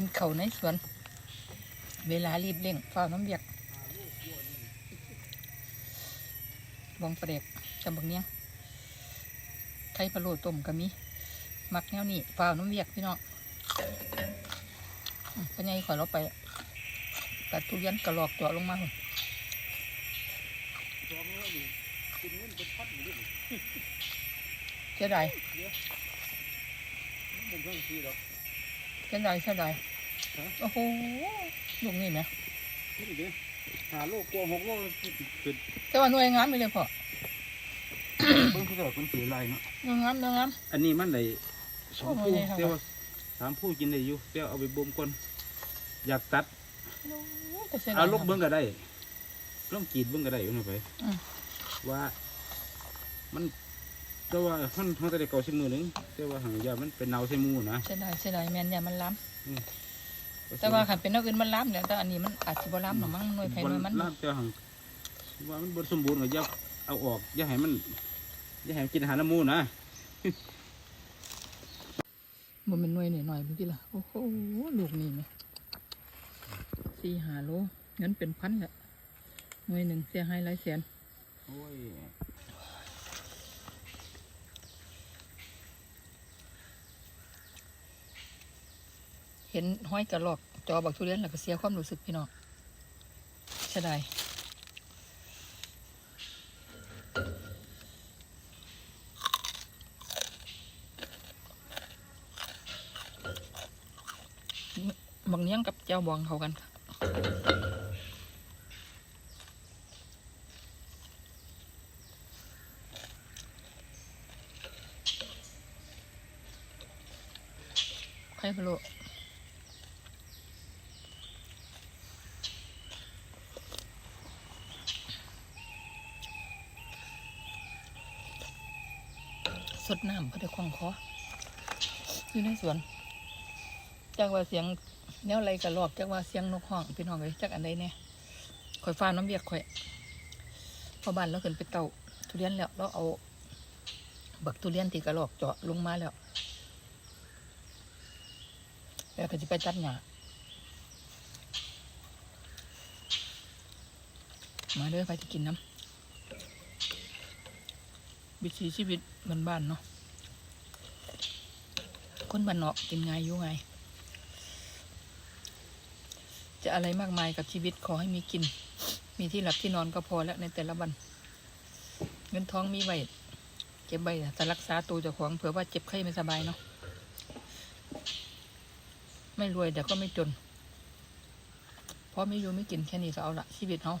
กินเข่าในสวน เวลารีบเร่งเฝ้าน้ำเบียกบองประเด็กจำบักเนี้ยไข่พะโล้ต้มก็มี มักแนวนี้เฝ้าน้ำเบียกพี่น้องป็นไงขอเราไปตัดทุเรียนกระหลอกเจาะลงมาพุ่นสองร้อยนี่กินเงินเป็นพันอยู่ดิ เสียดายมันเป็นเรื่องที่ดอกเสียดายเสียดายฮะโอ้โหลูกนี่ไหมนี่ดิหาโลกกลัวหกโลเป็นแต่ว่าหน่วยงามไปเลยพ่อเพิ่งเกิดคนถือไรเนาะหน่วยงามหน่วยงามอันนี้มันได้สองโอ้ผู้ยครับเดียวสามผู้กินได้อยู่เดียวเอาไปบ่มก่อนอยากตัดโอ้ยแต่เสียดายเอาลูกเบิ้งก็ได้ลองกรีดเบิ้งก็ได้อยู่นะไปอืมว่ามัน แต่ว่ามันมันจะได้เก่าสิมือหนึ่งแต่ว่าหางยามันเป็นเนาใส่หมูนะเสียดายเสียดายแมนอย่ามันล้อืมำแต่ว่าขันเป็นนกอื่นมันล้ำเนี่ยแต่อันนี้มันอาจจะบ่ล้ำหรอกมั้งหน่วยไผ่หน่วยมันลาบเจ้าหังว่ามันบสมบูรณ์ก็อย่าเอาออกอย่าให้มันอย่าให้มันกินอาหารน้ำหมูนะบ่เป็นหน่วยหน่อยหน่อยๆเมื่อกี้ล่ะโอ้โหลูกนี่ไหมสี่หาโลเงินเป็นพันแหละหน่วยหนึ่งเสียหายหลายแสนโอ้ย ห็นห้อยกระรอกจอบักทุเรียนแล้วก็เสียความรู้สึกพี่น้องเสียดายบางเนี้ยงกับเจ้าบองเขากันค่ะใครพะโล สดน้ำก็ได้คล่องคออยู่ในสวนจากว่าเสียงแนวไรกระรอกจากว่าเสียงนกห้องพี่น้องเลยจากอันใดเนี่ยข่อยฟ้าน้ำเบียกข่อยพอบ้านเราขึ้นไปเตาทุเรียนแล้วเราเอา บักทุเรียนตีกระรอกเจาะลงมาแล้วแล้วก็จะไปตัดหญ้ามาเด้อไปจะกินน้ำ วิถีชีวิตมันบ้านเนาะคนบ้านนอกกินไงอยู่ไง จะอะไรมากมายกับชีวิตขอให้มีกิน มีที่หลับที่นอนก็พอแล้วในแต่ละวัน เงินท้องมีไว้เก็บไว้แต่รักษาตัวเจ้าของเผื่อว่าเจ็บไข้ไม่สบายเนาะไม่รวยแต่ก็ไม่จน เพราะไม่อยู่ไม่กินแค่นี้ก็เอาละชีวิตเขา